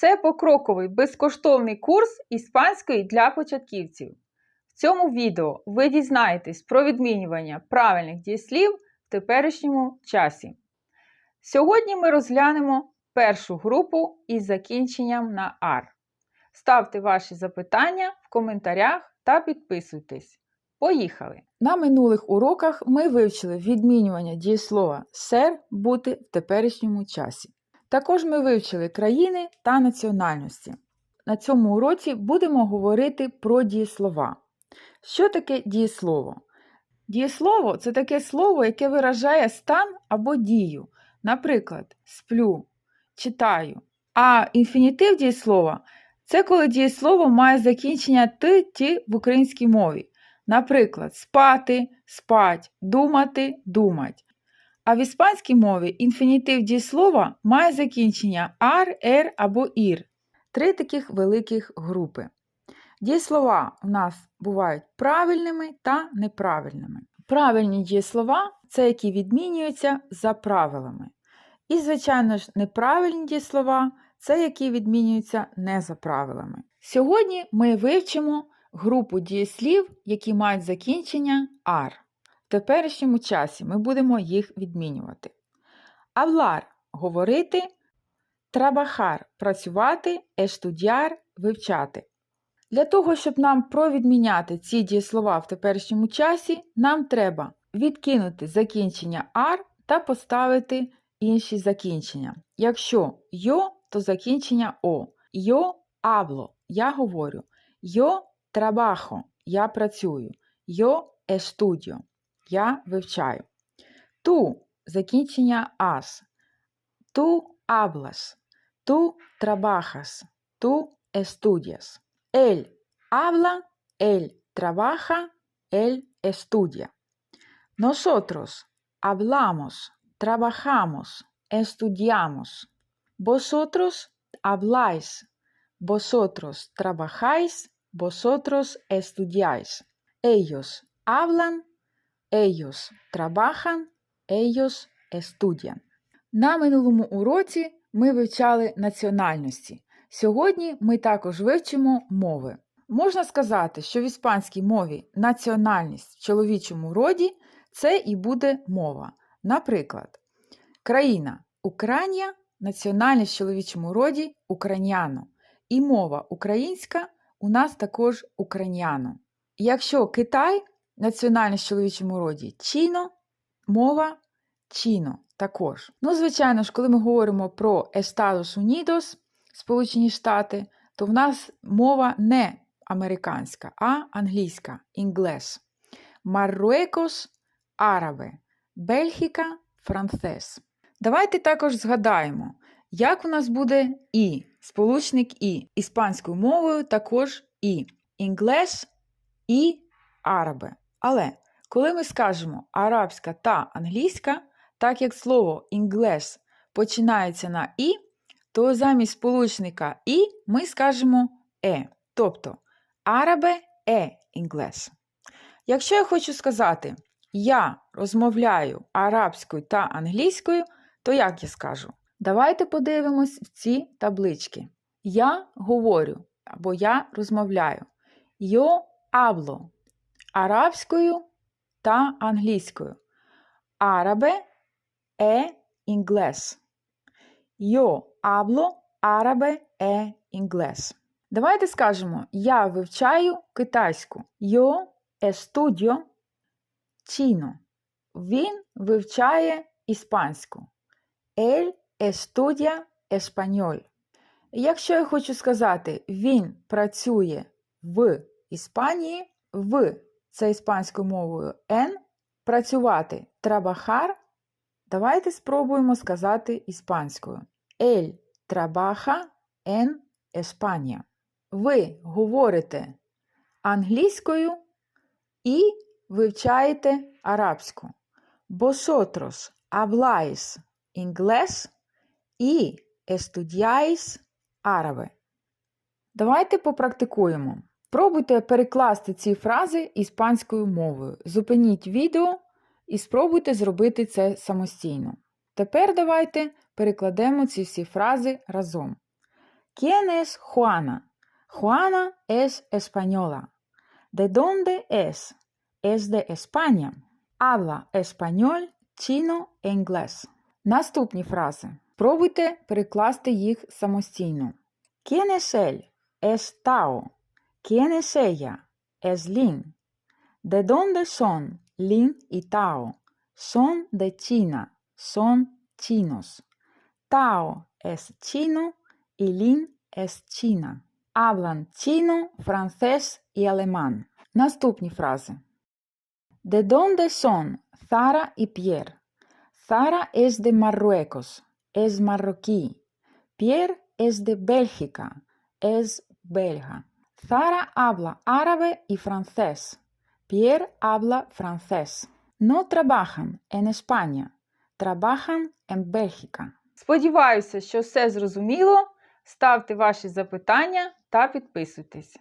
Це покроковий безкоштовний курс іспанської для початківців. В цьому відео ви дізнаєтесь про відмінювання правильних дієслів в теперішньому часі. Сьогодні ми розглянемо першу групу із закінченням на ар. Ставте ваші запитання в коментарях та підписуйтесь. Поїхали! На минулих уроках ми вивчили відмінювання дієслова ser бути в теперішньому часі. Також ми вивчили країни та національності. На цьому уроці будемо говорити про дієслова. Що таке дієслово? Дієслово це таке слово, яке виражає стан або дію. Наприклад, сплю, читаю. А інфінітив дієслова це коли дієслово має закінчення т, ті в українській мові. Наприклад, спати, спать, думати, думать. А в іспанській мові інфінітив дієслова має закінчення ар, ер або ір. Три таких великих групи. Дієслова у нас бувають правильними та неправильними. Правильні дієслова це які відмінюються за правилами. І, звичайно ж, неправильні дієслова це які відмінюються не за правилами. Сьогодні ми вивчимо групу дієслів, які мають закінчення ар. В теперішньому часі ми будемо їх відмінювати. Hablar – говорити, trabajar – працювати, estudiar – вивчати. Для того, щоб нам провідміняти ці дієслова в теперішньому часі, нам треба відкинути закінчення ар та поставити інші закінчення. Якщо йо, то закінчення о. Йо hablo – я говорю. Йо trabajo – я працюю. Йо estudio – я вивчаю. Ту закінчення ас. Ту hablas. Ту trabajas. Ту estudias. Él habla, él trabaja, él estudia. Nosotros hablamos, trabajamos, estudiamos. Vosotros habláis, vosotros trabajáis, vosotros estudiáis. Ellos hablan, ellos trabajan, ellos estudian. На минулому уроці ми вивчали національності. Сьогодні ми також вивчимо мови. Можна сказати, що в іспанській мові національність в чоловічому роді це і буде мова. Наприклад, країна Україна, національність в чоловічому роді україняно. І мова українська у нас також україняно. Якщо Китай, національність в чоловічому роді чіно, мова чіно також. Ну, звичайно ж, коли ми говоримо про Estados Unidos, Сполучені Штати, то в нас мова не американська, а англійська інглес. Марруекос арабе, Бельгіка францез. Давайте також згадаємо, як у нас буде і, сполучник і. Іспанською мовою також і. Інглес і арабе. Але коли ми скажемо арабська та англійська, так як слово інглес починається на і, то замість сполучника і ми скажемо е, тобто арабе е інглес. Якщо я хочу сказати, я розмовляю арабською та англійською, то як я скажу? Давайте подивимось в ці таблички. Я говорю або я розмовляю. Yo hablo арабською та англійською. Арабе е інглес. Yo hablo árabe e inglés. Давайте скажемо: Я вивчаю китайську. Yo estudio chino. Він вивчає іспанську. Él estudia español. Якщо я хочу сказати, він працює в Іспанії, в це іспанською мовою en, працювати trabajar, давайте спробуємо сказати іспанською. Él trabaja en España. Ви говорите англійською і вивчаєте арабську. Vosotros habláis inglés і estudiáis árabe. Давайте попрактикуємо. Пробуйте перекласти ці фрази іспанською мовою. Зупиніть відео і спробуйте зробити це самостійно. Тепер давайте перекладемо ці всі фрази разом. ¿Quién es Juana? Juana es española. ¿De dónde es? Es de España. Habla español, chino, інглес. Наступні фрази. Пробуйте перекласти їх самостійно. ¿Quién es él? Es Tao. ¿Quién es ella? Es Lin. ¿De dónde son Lin y Tao? Son de China. Son chinos. Tao es chino y Lin es china. Hablan chino, francés y alemán. Наступні фрази. ¿De dónde son Zara y Pierre? Zara es de Marruecos, es marroquí. Pierre es de Bélgica, es belga. Zara habla árabe y francés. Pierre habla francés. No trabajan en España, trabajan en Bélgica. Сподіваюся, що все зрозуміло. Ставте ваші запитання та підписуйтесь.